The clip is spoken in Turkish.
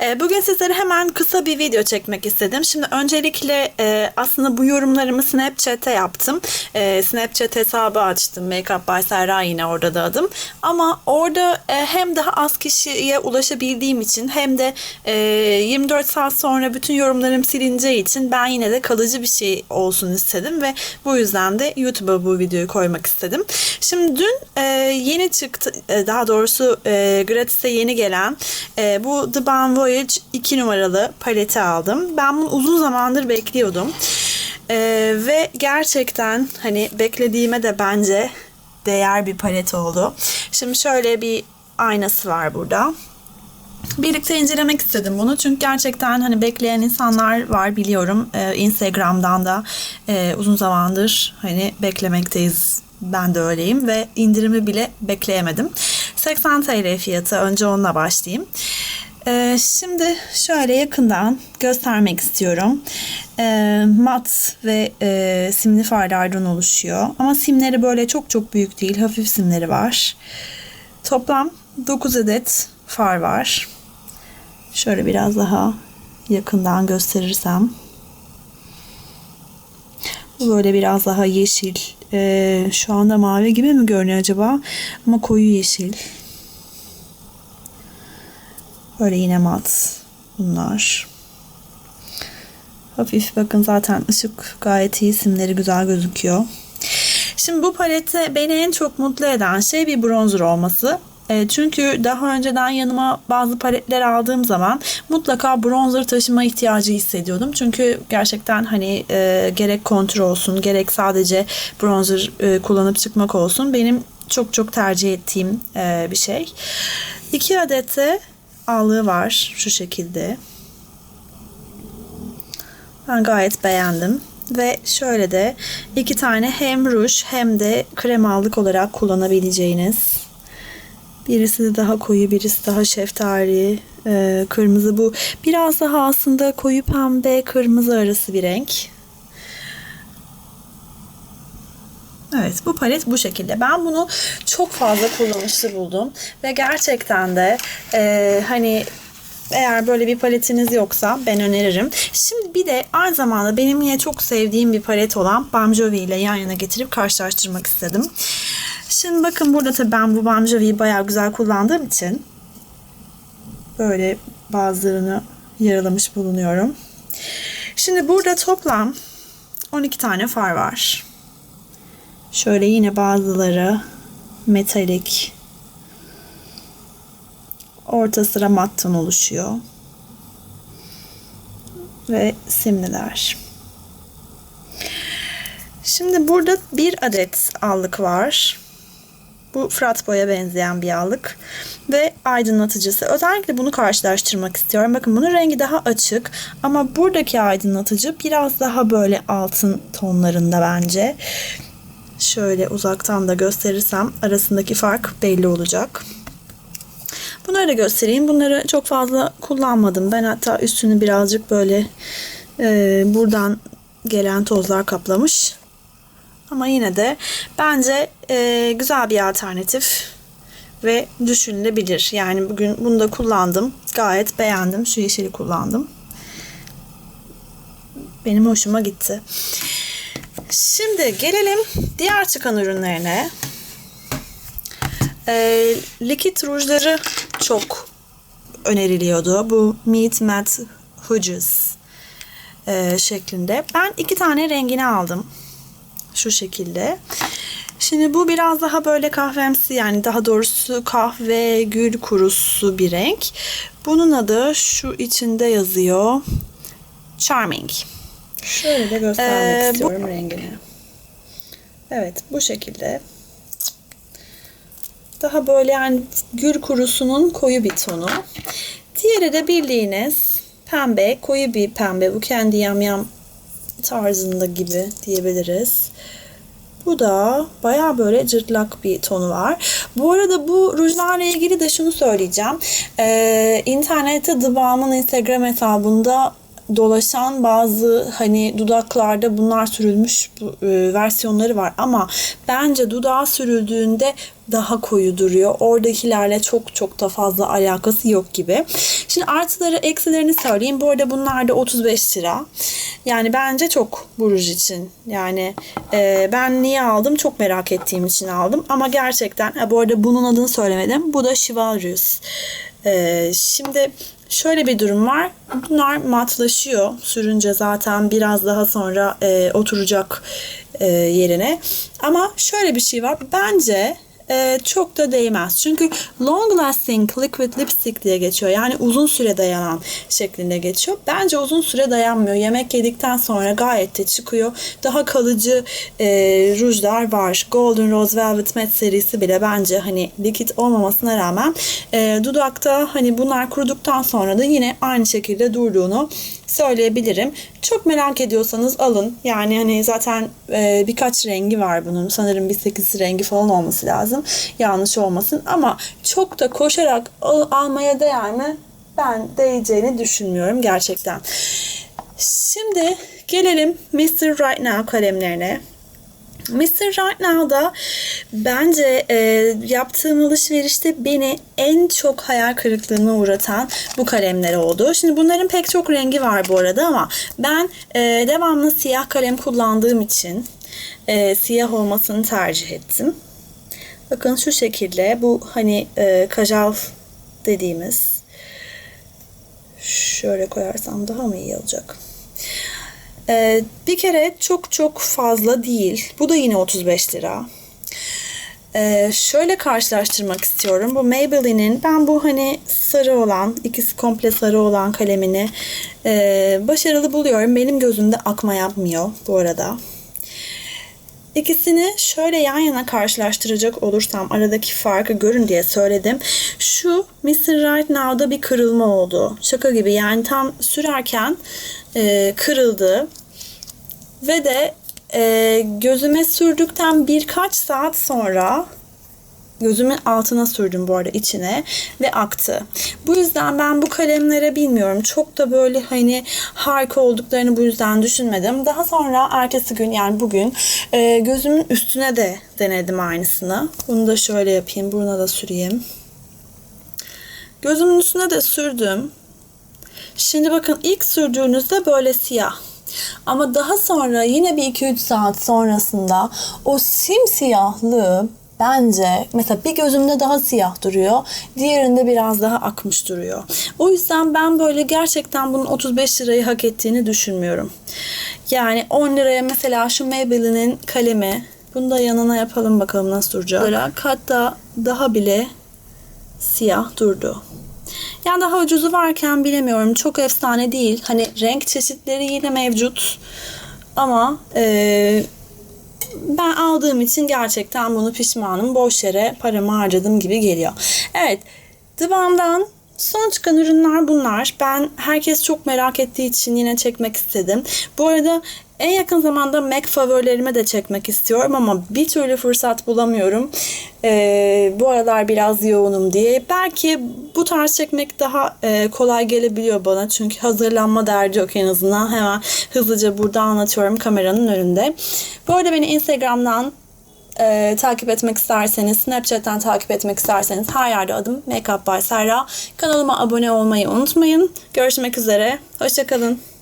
Ee, Bugün sizlere hemen kısa bir video çekmek istedim. Şimdi öncelikle e, aslında bu yorumlarımı Snapchat'te yaptım. E, Snapchat hesabı açtım. Makeup by Serra yine orada da adım. Ama orada e, hem daha az kişiye ulaşabildiğim için hem de e, 24 saat sonra bütün yorumlarım silineceği için ben yine de kalıcı bir şey olsun istedim ve bu yüzden de YouTube'a bu videoyu koymak istedim. Şimdi dün yeni çıktı, daha doğrusu gratis'e yeni gelen bu The Balm Voyage 2 numaralı paleti aldım. Ben bunu uzun zamandır bekliyordum. E, ve gerçekten hani beklediğime de bence değer bir palet oldu. Şimdi şöyle bir aynası var burada. Birlikte incelemek istedim bunu çünkü gerçekten hani bekleyen insanlar var biliyorum Ee, Instagram'dan da e, uzun zamandır hani beklemekteyiz ben de öyleyim ve indirimi bile bekleyemedim 80 TL fiyatı önce onunla başlayayım Ee, şimdi şöyle yakından göstermek istiyorum Ee, mat ve e, simli farlardan oluşuyor ama simleri böyle çok çok büyük değil hafif simleri var Toplam 9 adet far var. Şöyle biraz daha yakından gösterirsem. Böyle biraz daha yeşil. Ee, şu anda mavi gibi mi görünüyor acaba? Ama koyu yeşil. Böyle yine mat bunlar. Hafif bakın zaten ışık gayet iyi. Simleri güzel gözüküyor. Şimdi bu palette beni en çok mutlu eden şey bir bronzer olması. E, Çünkü daha önceden yanıma bazı paletler aldığım zaman mutlaka bronzer taşıma ihtiyacı hissediyordum. Çünkü gerçekten hani e, gerek kontür olsun gerek sadece bronzer e, kullanıp çıkmak olsun benim çok çok tercih ettiğim e, bir şey. İki adet de allığı var şu şekilde. Ben gayet beğendim. Ve şöyle de iki tane hem ruj hem de kremallık olarak kullanabileceğiniz. Birisi de daha koyu, birisi daha şeftali, e, kırmızı bu. Biraz daha aslında koyu pembe, kırmızı arası bir renk. Evet bu palet bu şekilde. Ben bunu çok fazla kullanışlı buldum. Ve gerçekten de e, hani eğer böyle bir paletiniz yoksa ben öneririm. Şimdi bir de aynı zamanda benim yine çok sevdiğim bir palet olan Balm Jovi ile yan yana getirip karşılaştırmak istedim. Şimdi bakın burada tabii ben bu Balm Jovi'yi bayağı güzel kullandığım için böyle bazılarını yaralamış bulunuyorum. Şimdi burada toplam 12 tane far var. Şöyle yine bazıları metalik orta sıra mattan oluşuyor. Ve simliler. Şimdi burada bir adet allık var. Bu frat boya benzeyen bir allık. Ve aydınlatıcısı. Özellikle bunu karşılaştırmak istiyorum. Bakın bunun rengi daha açık. Ama buradaki aydınlatıcı biraz daha böyle altın tonlarında bence. Şöyle uzaktan da gösterirsem arasındaki fark belli olacak. Bunları da göstereyim. Bunları çok fazla kullanmadım. Ben hatta üstünü birazcık böyle e, buradan gelen tozlar kaplamış. Ama yine de bence e, güzel bir alternatif ve düşünülebilir. Yani bugün bunu da kullandım. Gayet beğendim. Şu yeşili kullandım. Benim hoşuma gitti. Şimdi gelelim diğer çıkan ürünlerine. E, likit rujları çok öneriliyordu. Bu Meet Matte Hudges e, şeklinde. Ben iki tane rengini aldım. Şu şekilde. Şimdi bu biraz daha böyle kahvemsi yani daha doğrusu kahve gül kurusu bir renk. Bunun adı şu içinde yazıyor. Charming. Şöyle de göstermek Ee, bu- istiyorum rengini. Evet bu şekilde. Daha böyle yani gül kurusunun koyu bir tonu. Diğeri de bildiğiniz pembe, koyu bir pembe. Bu kendi yamyam tarzında gibi diyebiliriz. Bu da baya böyle cırtlak bir tonu var. Bu arada bu rujlarla ilgili de şunu söyleyeceğim. Ee, internette The Balm'ın Instagram hesabında dolaşan bazı hani dudaklarda bunlar sürülmüş e, versiyonları var ama bence dudağa sürüldüğünde daha koyu duruyor. Oradakilerle çok çok da fazla alakası yok gibi. Şimdi artıları eksilerini söyleyeyim. Bu arada bunlar da 35 lira. Yani bence çok bu ruj için. Yani e, ben niye aldım? Çok merak ettiğim için aldım. Ama gerçekten ha, bu arada bunun adını söylemedim. Bu da Chivalrous. E, şimdi şöyle bir durum var. Bunlar matlaşıyor. Sürünce zaten biraz daha sonra e, oturacak e, yerine. Ama şöyle bir şey var. Bence e, çok da değmez. Çünkü long lasting liquid lipstick diye geçiyor. Yani uzun süre dayanan şeklinde geçiyor. Bence uzun süre dayanmıyor. Yemek yedikten sonra gayet de çıkıyor. Daha kalıcı e, rujlar var. Golden Rose Velvet Matte serisi bile bence hani likit olmamasına rağmen e, dudakta hani bunlar kuruduktan sonra da yine aynı şekilde durduğunu söyleyebilirim. Çok merak ediyorsanız alın. Yani hani zaten e, birkaç rengi var bunun. Sanırım bir 8 rengi falan olması lazım. Yanlış olmasın. Ama çok da koşarak al- almaya değer mi? Ben değeceğini düşünmüyorum gerçekten. Şimdi gelelim Mr. Right Now kalemlerine. Mr. Right Now'da bence e, yaptığım alışverişte beni en çok hayal kırıklığına uğratan bu kalemler oldu. Şimdi bunların pek çok rengi var bu arada ama ben e, devamlı siyah kalem kullandığım için e, siyah olmasını tercih ettim. Bakın şu şekilde bu hani e, kajal dediğimiz şöyle koyarsam daha mı iyi olacak? Ee, bir kere çok çok fazla değil. Bu da yine 35 lira. Ee, şöyle karşılaştırmak istiyorum. Bu Maybelline'in ben bu hani sarı olan, ikisi komple sarı olan kalemini e, başarılı buluyorum. Benim gözümde akma yapmıyor bu arada. İkisini şöyle yan yana karşılaştıracak olursam aradaki farkı görün diye söyledim. Şu Mr. Right Now'da bir kırılma oldu. Şaka gibi yani tam sürerken e, kırıldı. Ve de e, gözüme sürdükten birkaç saat sonra gözümün altına sürdüm bu arada içine ve aktı. Bu yüzden ben bu kalemlere bilmiyorum. Çok da böyle hani harika olduklarını bu yüzden düşünmedim. Daha sonra ertesi gün yani bugün e, gözümün üstüne de denedim aynısını. Bunu da şöyle yapayım. Buruna da süreyim. Gözümün üstüne de sürdüm. Şimdi bakın ilk sürdüğünüzde böyle siyah. Ama daha sonra yine bir 2-3 saat sonrasında o simsiyahlığı bence mesela bir gözümde daha siyah duruyor. Diğerinde biraz daha akmış duruyor. O yüzden ben böyle gerçekten bunun 35 lirayı hak ettiğini düşünmüyorum. Yani 10 liraya mesela şu Maybelline'in kalemi bunu da yanına yapalım bakalım nasıl duracak. Hatta daha bile siyah durdu. Yani daha ucuzu varken bilemiyorum. Çok efsane değil. Hani renk çeşitleri yine mevcut. Ama e, ben aldığım için gerçekten bunu pişmanım. Boş yere paramı harcadım gibi geliyor. Evet. Balm'dan Son çıkan ürünler bunlar. Ben herkes çok merak ettiği için yine çekmek istedim. Bu arada en yakın zamanda MAC favorilerime de çekmek istiyorum ama bir türlü fırsat bulamıyorum. Ee, bu aralar biraz yoğunum diye. Belki bu tarz çekmek daha e, kolay gelebiliyor bana. Çünkü hazırlanma derdi yok en azından. Hemen hızlıca burada anlatıyorum kameranın önünde. Bu arada beni Instagram'dan e, takip etmek isterseniz, Snapchat'ten takip etmek isterseniz her yerde adım Makeup by Serra. Kanalıma abone olmayı unutmayın. Görüşmek üzere. Hoşçakalın.